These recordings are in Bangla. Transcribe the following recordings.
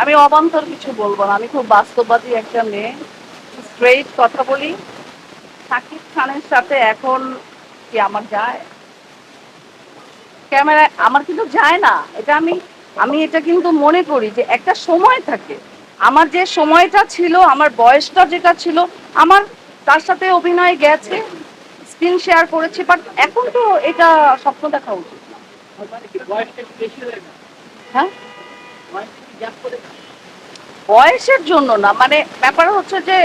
আমি অবান্তর কিছু বলব না। আমি খুব বাস্তববাদী একটা মেয়ে। স্ট্রেইট কথা বলি। সাকিব খানের সাথে এখন কি আমার যায়? ক্যামেরায় আমার কিন্তু যায় না। এটা আমি আমি এটা কিন্তু মনে করি যে একটা সময় থাকে। আমার যে সময়টা ছিল আমার বয়সটা যেটা ছিল আমার তার সাথে অভিনয় গেছে স্ক্রিন শেয়ার করেছি বাট এখন তো এটা স্বপ্ন দেখা উচিত। হ্যাঁ বয়সের জন্য না মানে ব্যাপার হচ্ছে যে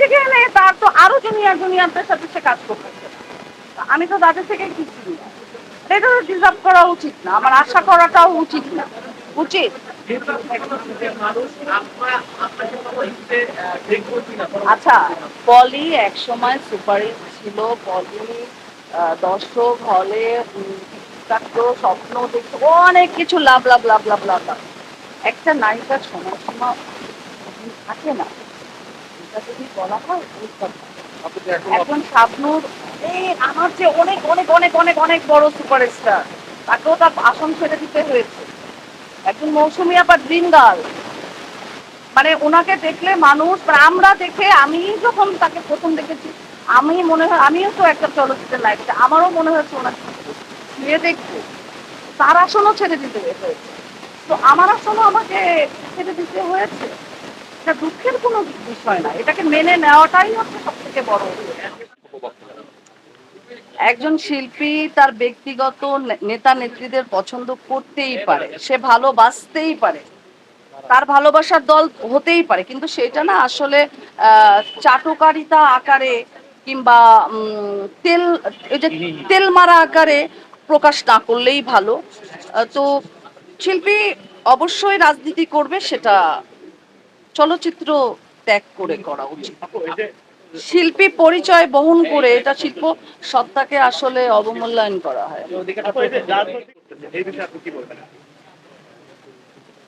যেখানে তার তো আরও সাথে সে কাজ আমি তো তাদের থেকে এটা তো ডিজার্ভ করা উচিত না, আমার আশা করাটাও উচিত না। উচিত। আচ্ছা পলি এক সময় সুপারহিট ছিল, পলি দর্শক হলে থাকতো স্বপ্ন দেখতো অনেক কিছু লাভ লাভ লাভ লাভ লাভ লাভ। একটা নায়িকার সময়সীমা থাকে না এটা যদি বলা হয় ওই কথা। এখন শাবনুর এই আমার যে অনেক অনেক অনেক অনেক অনেক বড় সুপারস্টার তাকেও তার আসন ছেড়ে দিতে হয়েছে। একজন মৌসুমি আবার ড্রিম গার্ল মানে ওনাকে দেখলে মানুষ মানে আমরা দেখে আমি যখন তাকে প্রথম দেখেছি আমি মনে হয় আমিও তো একটা চলচ্চিত্রের লাইফটা আমারও মনে হয়েছে ওনাকে শুয়ে দেখতে তার আসনও ছেড়ে দিতে হয়েছে। তো আমার আসনও আমাকে ছেড়ে দিতে হয়েছে। এটা দুঃখের কোনো বিষয় না, এটাকে মেনে নেওয়াটাই হচ্ছে সব থেকে বড় একজন শিল্পী তার ব্যক্তিগত নেতা নেত্রীদের পছন্দ করতেই পারে, সে ভালোবাসতেই পারে, তার ভালোবাসার দল হতেই পারে, কিন্তু সেটা না আসলে চাটুকারিতা আকারে কিংবা তেল, এই যে তেল মারা আকারে প্রকাশ না করলেই ভালো। তো শিল্পী অবশ্যই রাজনীতি করবে সেটা চলচ্চিত্র ত্যাগ করে করা উচিত। শিল্পী পরিচয় বহন করে এটা শিল্প সত্তাকে আসলে অবমূল্যায়ন করা হয়।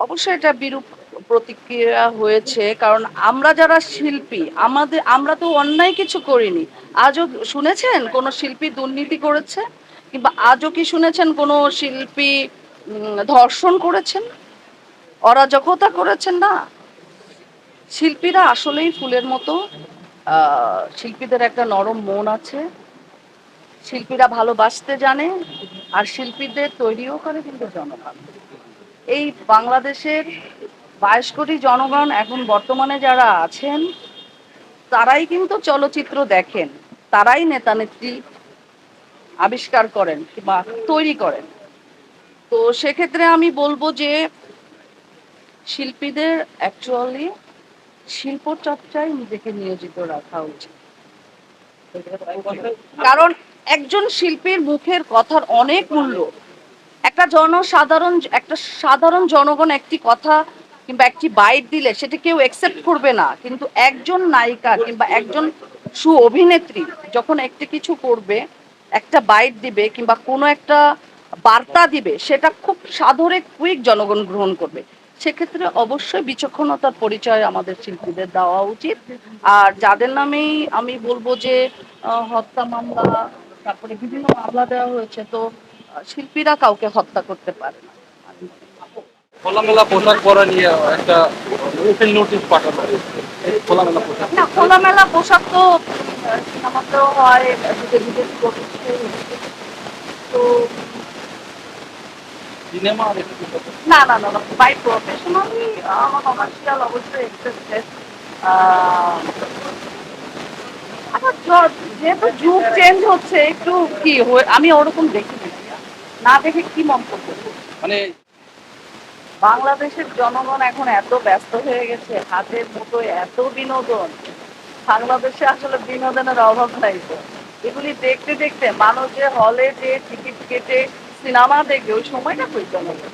অবশ্যই এটা বিরূপ প্রতিক্রিয়া হয়েছে, কারণ আমরা যারা শিল্পী, আমাদের, আমরা তো অন্যায় কিছু করিনি। আজও শুনেছেন কোনো শিল্পী দুর্নীতি করেছে? কিংবা আজও কি শুনেছেন কোনো শিল্পী ধর্ষণ করেছেন? অরাজকতা করেছেন না? শিল্পীরা আসলেই ফুলের মতো শিল্পীদের একটা নরম মন আছে। শিল্পীরা ভালোবাসতে জানে, আর শিল্পীদের তৈরিও করে কিন্তু জনগণ। এই বাংলাদেশের বাইশ কোটি জনগণ এখন বর্তমানে যারা আছেন, তারাই কিন্তু চলচ্চিত্র দেখেন। তারাই নেতা নেত্রী আবিষ্কার করেন কিংবা তৈরি করেন। তো সেক্ষেত্রে আমি বলব যে শিল্পীদের অ্যাকচুয়ালি শিল্প চর্চায় নিজেকে নিয়োজিত রাখা উচিত। কারণ একজন শিল্পীর মুখের কথার অনেক মূল্য। একটা জনসাধারণ, একটা সাধারণ জনগণ একটি কথা কিংবা একটি বাইট দিলে সেটা কেউ অ্যাকসেপ্ট করবে না। কিন্তু একজন নায়িকা কিংবা একজন সু অভিনেত্রী যখন একটি কিছু করবে একটা বাইট দিবে কিংবা কোনো একটা বার্তা দিবে, সেটা খুব সাধরে কুইক জনগণ গ্রহণ করবে। সেক্ষেত্রে অবশ্যই বিচক্ষণতার পরিচয় আমাদের শিল্পীদের দেওয়া উচিত। আর যাদের নামেই আমি বলব যে হত্যা মামলা, তারপরে বিভিন্ন মামলা দেওয়া হয়েছে, তো শিল্পীরা কাউকে হত্যা করতে পারে না। খোলামেলা পোশাক পরা নিয়ে একটা ওপেন নোটিশ পাঠানো হয়েছে। খোলামেলা পোশাক না খোলামেলা পোশাক তো হয় তো সিনেমা না না না বাই প্রফেশনালি আমার কমার্শিয়াল অবশ্যই এক্সেপ্টেড যেহেতু যুগ চেঞ্জ হচ্ছে একটু কি আমি ওরকম দেখি না। না দেখে কি মন্তব্য? মানে বাংলাদেশের জনগণ এখন এত ব্যস্ত হয়ে গেছে, হাতের মতো এত বিনোদন। বাংলাদেশে আসলে বিনোদনের অভাব নাই তো। এগুলি দেখতে দেখতে মানুষ যে হলে যে টিকিট কেটে সিনেমা দেখবে, ওই সময়টা কই জনগণ